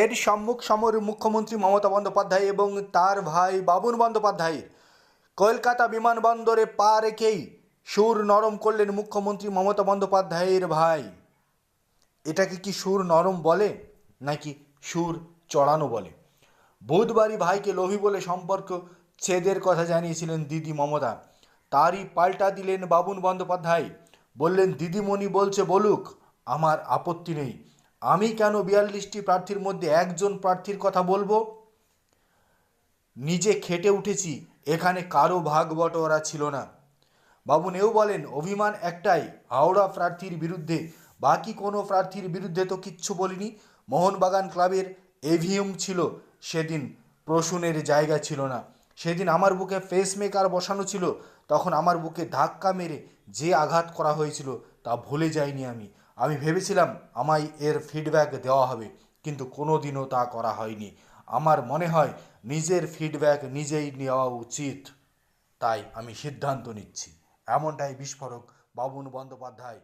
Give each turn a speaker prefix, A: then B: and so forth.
A: ফের সম্মুখ সমর মুখ্যমন্ত্রী মমতা বন্দ্যোপাধ্যায় এবং তার ভাই বাবুন বন্দ্যোপাধ্যায়ের। কলকাতা বিমানবন্দরে পা রেখেই সুর নরম করলেন মুখ্যমন্ত্রী মমতা বন্দ্যোপাধ্যায়ের ভাই। এটাকে কি সুর নরম বলে, নাকি সুর চড়ানো বলে? বুধবারই ভাইকে লোভী বলে সম্পর্ক ছেদের কথা জানিয়েছিলেন দিদি মমতা। তারই পাল্টা দিলেন বাবুন বন্দ্যোপাধ্যায়। বললেন, দিদিমণি বলছে বলুক, আমার আপত্তি নেই। আমি কেন বিয়াল্লিশটি প্রার্থীর মধ্যে একজন প্রার্থীর কথা বলব? নিজে খেটে উঠেছি, এখানে কারও ভাগ বটোয়ারা ছিল না। বাবুন এও বলেন, অভিমান একটাই, হাওড়া প্রার্থীর বিরুদ্ধে। বাকি কোনো প্রার্থীর বিরুদ্ধে তো কিচ্ছু বলিনি। মোহনবাগান ক্লাবের এভিএম ছিল, সেদিন প্রসূনের জায়গা ছিল না। সেদিন আমার বুকে ফেসমেকার বসানো ছিল, তখন আমার বুকে ধাক্কা মেরে যে আঘাত করা হয়েছিল তা ভুলে যাইনি আমি। আমি ভেবেছিলাম আমায় এর ফিডব্যাক দেওয়া হবে, কিন্তু কোনো দিনও তা করা হয়নি। আমার মনে হয় নিজের ফিডব্যাক নিজেই নেওয়া উচিত। তাই আমি সিদ্ধান্ত নিচ্ছি। এমনটাই বিস্ফোরক বাবুন বন্দ্যোপাধ্যায়।